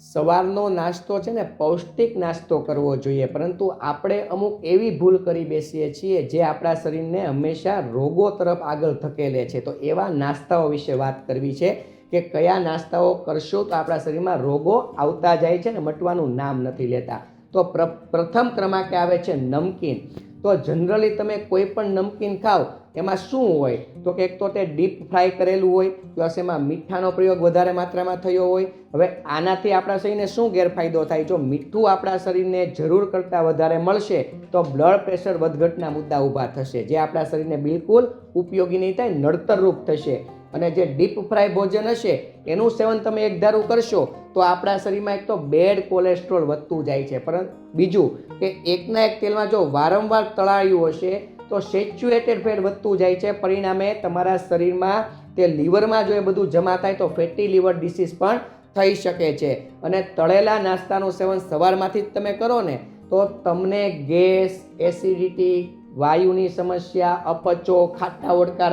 સવારનો નાસ્તો છે ને, પૌષ્ટિક નાસ્તો કરવો જોઈએ. પરંતુ આપણે અમુક એવી ભૂલ કરી બેસીએ છીએ જે આપણા શરીરને હંમેશા રોગો તરફ આગળ ધકેલે છે. તો એવા નાસ્તાઓ વિશે વાત કરવી છે કે કયા નાસ્તાઓ કરશો તો આપણા શરીરમાં રોગો આવતા જાય છે ને, મટવાનું નામ નથી લેતા. તો પ્ર, પ્રથમ ક્રમાંકે આવે છે નમકીન. તો જનરલી તમે કોઈ પણ નમકીન ખાઓ એમાં શું હોય? તો કે એક તો તે ડીપ ફ્રાય કરેલું હોય પ્લસ એમાં મીઠાનો પ્રયોગ વધારે માત્રામાં થયો હોય. હવે આનાથી આપણા શરીરને શું ગેરફાયદો થાય? જો મીઠું આપણા શરીરને જરૂર કરતાં વધારે મળશે, તો બ્લડ પ્રેશર વધઘટના મુદ્દા ઊભા થશે, જે આપણા શરીરને બિલકુલ ઉપયોગી નહીં થાય, નડતરરૂપ થશે. અને જે ડીપ ફ્રાય ભોજન હશે, એનું સેવન તમે એક ધારું કરશો, તો આપણા શરીરમાં એક તો બેડ કોલેસ્ટ્રોલ વધતું જાય છે. પરંતુ બીજું કે એકના એક તેલમાં જો વારંવાર તળાયું હશે તો સેચ્યુએટેડ ફેટ વધતું જાય છે. પરિણામે તમારા શરીરમાં તે લીવરમાં જો એ બધું જમા થાય તો ફેટી લીવર ડિસીઝ પણ થઈ શકે છે. અને તળેલા નાસ્તાનું સેવન સવારમાંથી જ તમે કરો ને, તો તમને ગેસ, એસિડિટી, વાયુની સમસ્યા, અપચો, ખાટા ઓડકાર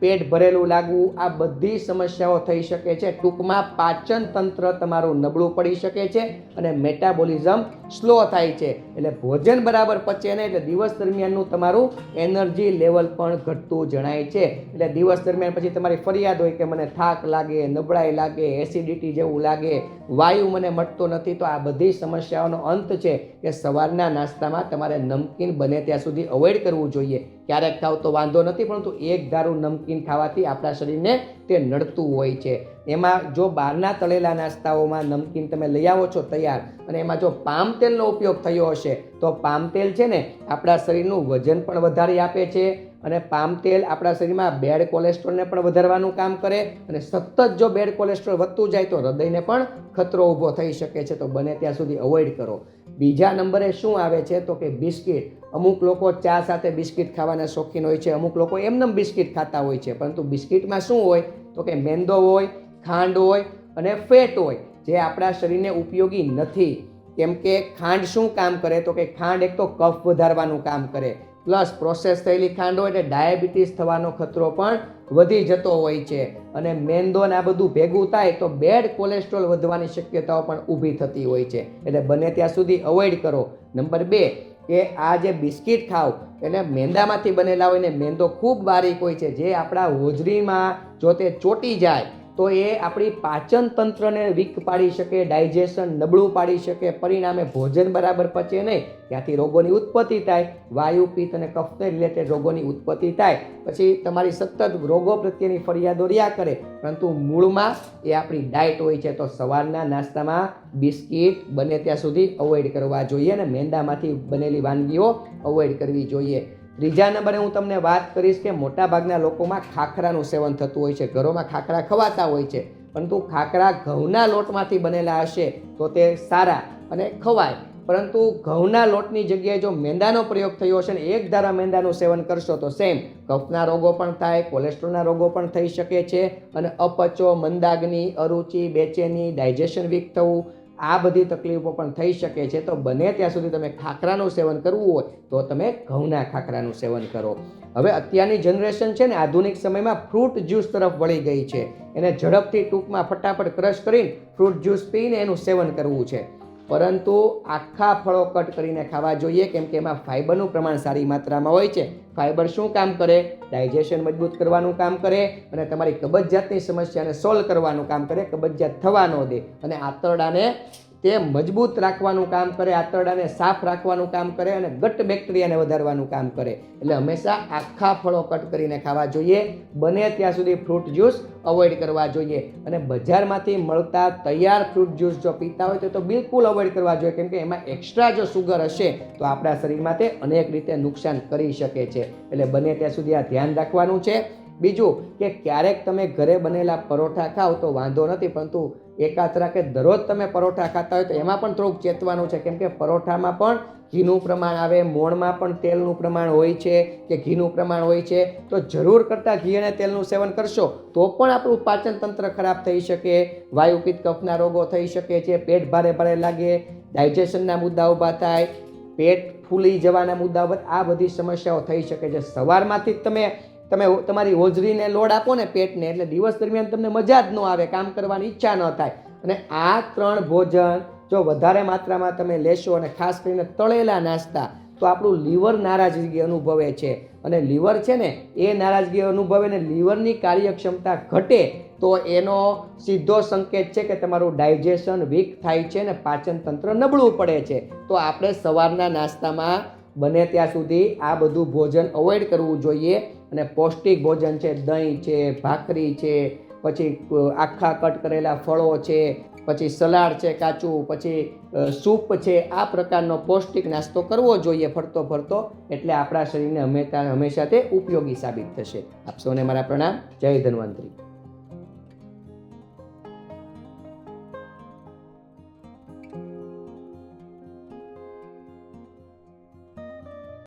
પેટ ભરેલું લાગવું, આ બધી સમસ્યાઓ થઈ શકે છે. ટૂંકમાં પાચન તંત્ર તમારું નબળું પડી શકે છે અને મેટાબોલિઝમ સ્લો થાય છે. એટલે ભોજન બરાબર પચે ને એટલે દિવસ દરમિયાનનું તમારું એનર્જી લેવલ પણ ઘટતું જણાય છે. એટલે દિવસ દરમિયાન પછી તમારી ફરિયાદ હોય કે મને થાક લાગે, નબળાઈ લાગે એસિડિટી જેવું લાગે, વાયુ મને મટતો નથી, તો આ બધી સમસ્યાઓનો અંત છે કે સવારના નાસ્તામાં તમારે નમકીન બને ત્યાં સુધી અવોઇડ કરવું જોઈએ. ક્યારેક ખાવ તો વાંધો નથી, પરંતુ એક ધારું નમકીન ખાવાથી આપણા શરીરને તે નડતું હોય છે. એમાં જો બહારના તળેલા નાસ્તાઓમાં નમકીન તમે લઈ આવો છો તૈયાર, અને એમાં જો પામ તેલનો ઉપયોગ થયો હશે, તો પામ તેલ છે ને આપણા શરીરનું વજન પણ વધારી આપે છે, અને પામ તેલ આપણા શરીરમાં બેડ કોલેસ્ટ્રોલને પણ વધારવાનું કામ કરે, અને સતત જો બેડ કોલેસ્ટ્રોલ વધતું જાય તો હૃદયને પણ ખતરો ઊભો થઈ શકે છે. તો બને ત્યાં સુધી અવોઇડ કરો. બીજા નંબરે શું આવે છે તો કે બિસ્કિટ. અમુક લોકો ચા સાથે બિસ્કિટ ખાવાના શોખીન હોય છે, અમુક લોકો એમનેમ બિસ્કિટ ખાતા હોય છે, પરંતુ બિસ્કિટમાં શું હોય? તો કે મેંદો હોય, ખાંડ હોય અને ફેટ હોય, જે આપણા શરીરને ઉપયોગી નથી. કેમ કે ખાંડ શું કામ કરે? તો કે ખાંડ એક તો કફ વધારવાનું કામ કરે. પ્લસ પ્રોસેસ થયેલી ખાંડ હોય એટલે ડાયાબિટીસ થવાનો ખતરો પણ વધી જતો હોય છે. અને મેંદો ને આ બધું ભેગું થાય તો બેડ કોલેસ્ટ્રોલ વધવાની શક્યતાઓ પણ ઊભી થતી હોય છે. એટલે બને ત્યાં સુધી અવોઇડ કરો. નંબર બે કે આ જે બિસ્કિટ ખાવ એટલે મેંદામાંથી બનેલા હોય ને, મેંદો ખૂબ બારીક હોય છે. જે આપણા હોજરીમાં જો તે ચોટી જાય તો એ આપણી પાચન તંત્રને વીક પાડી શકે, ડાયજેશન નબળું પાડી શકે, પરિણામે ભોજન બરાબર પચે નહીં, ત્યાંથી રોગોની ઉત્પત્તિ થાય, વાયુ, પિત્ત અને કફને રિલેટેડ રોગોની ઉત્પત્તિ થાય. પછી તમારી સતત રોગો પ્રત્યેની ફરિયાદો રહ્યા કરે, પરંતુ મૂળમાં એ આપણી ડાયટ હોય છે, તો સવારના નાસ્તામાં બિસ્કિટ બને ત્યાં સુધી અવોઇડ કરવા જોઈએ અને મેંદામાંથી બનેલી વાનગીઓ અવોઇડ કરવી જોઈએ. ત્રીજા નંબરે હું તમને વાત કરીશ કે મોટાભાગના લોકોમાં ખાખરાનું સેવન થતું હોય છે. ઘરોમાં ખાખરા ખવાતા હોય છે. પરંતુ ખાખરા ઘઉંના લોટમાંથી બનેલા હશે તો તે સારા અને ખવાય. પરંતુ ઘઉંના લોટની જગ્યાએ જો મેંદાનો પ્રયોગ થયો હશે ને એક ધારા મેંદાનું સેવન કરશો તો સેમ કફના રોગો પણ થાય, કોલેસ્ટ્રોલના રોગો પણ થઈ શકે છે અને અપચો, મંદાગ્નિ, અરુચિ, બેચેની, ડાયજેશન વીક થવું આ બધી તકલીફો પણ થઈ શકે છે. તો બને ત્યાં સુધી તમે ખાખરાનું સેવન કરવું હોય, તો તમે ઘઉંના ખાખરાનું સેવન કરો. હવે અત્યારની જનરેશન છે ને, આધુનિક સમયમાં ફ્રૂટ જ્યુસ તરફ વળી ગઈ છે. એને ઝડપથી ટૂંકમાં ફટાફટ ક્રશ કરીને ફ્રૂટ જ્યુસ પીને એનું સેવન કરવું છે. પરંતુ આખા ફળો કટ કરીને ખાવા જોઈએ, કેમ કે એમાં ફાઇબરનું પ્રમાણ સારી માત્રામાં હોય છે. ફાઇબર શું કામ કરે? ડાયજેશન મજબૂત કરવાનું કામ કરે અને તમારી કબજિયાતની સમસ્યાને સોલ્વ કરવાનું કામ કરે, કબજિયાત થવા ન દે અને આંતરડાને તે મજબૂત રાખવાનું કામ કરે, આંતરડાને સાફ રાખવાનું કામ કરે અને ગટ બેક્ટેરિયાને વધારવાનું કામ કરે. એટલે હંમેશા આખા ફળો કટ કરીને ખાવા જોઈએ, બને ત્યાં સુધી ફ્રૂટ જ્યુસ અવોઇડ કરવા જોઈએ. અને બજારમાંથી મળતા તૈયાર ફ્રૂટ જ્યુસ જો પીતા હોય તો બિલકુલ અવોઇડ કરવા જોઈએ, કેમ કે એમાં એક્સ્ટ્રા જો સુગર હશે, તો આપણા શરીરમાં તે અનેક રીતે નુકસાન કરી શકે છે. એટલે બને ત્યાં સુધી આ ધ્યાન રાખવાનું છે. બીજું કે ક્યારેક તમે ઘરે બનેલા પરોઠા ખાઓ તો વાંધો નથી, પરંતુ એકાત્રા કે દરરોજ તમે પરોઠા ખાતા હોય તો એમાં પણ થોડુંક ચેતવાનું છે. કેમ કે પરોઠામાં પણ ઘીનું પ્રમાણ આવે, મોણમાં પણ તેલનું પ્રમાણ હોય છે કે ઘીનું પ્રમાણ હોય છે. તો જરૂર કરતાં ઘી અને તેલનું સેવન કરશો તો પણ આપણું પાચન તંત્ર ખરાબ થઈ શકે વાયુપિત કફના રોગો થઈ શકે છે, પેટ ભારે ભારે લાગે, ડાયજેશનના મુદ્દા ઊભા થાય, પેટ ફૂલી જવાના મુદ્દાઓ આ બધી સમસ્યાઓ થઈ શકે છે. સવારમાંથી જ તમે તમે તમારી હોજરીને લોડ આપો ને પેટને, એટલે દિવસ દરમિયાન તમને મજા જ ન આવે, કામ કરવાની ઈચ્છા ન થાય. અને આ ત્રણ ભોજન જો વધારે માત્રામાં તમે લેશો અને ખાસ કરીને તળેલા નાસ્તા, તો આપણું લીવર નારાજગી અનુભવે છે. અને લીવર છે ને, એ નારાજગી અનુભવે ને લીવરની કાર્યક્ષમતા ઘટે, તો એનો સીધો સંકેત છે કે તમારું ડાયજેશન વીક થાય છે ને પાચન તંત્ર નબળું પડે છે. તો આપણે સવારના નાસ્તામાં બને ત્યાં સુધી આ બધું ભોજન અવોઇડ કરવું જોઈએ અને પૌષ્ટિક ભોજન છે, દહીં છે, ભાખરી છે, પછી આખા કટ કરેલા ફળો છે, પછી સલાડ છે, કાચું, પછી સૂપ છે, આ પ્રકારનો પૌષ્ટિક નાસ્તો કરવો જોઈએ ફરતો ફરતો, એટલે આપણા શરીરને હંમેશા હંમેશા તે ઉપયોગી સાબિત થશે. આપ સૌને મારા પ્રણામ. જય ધન્વંતરી.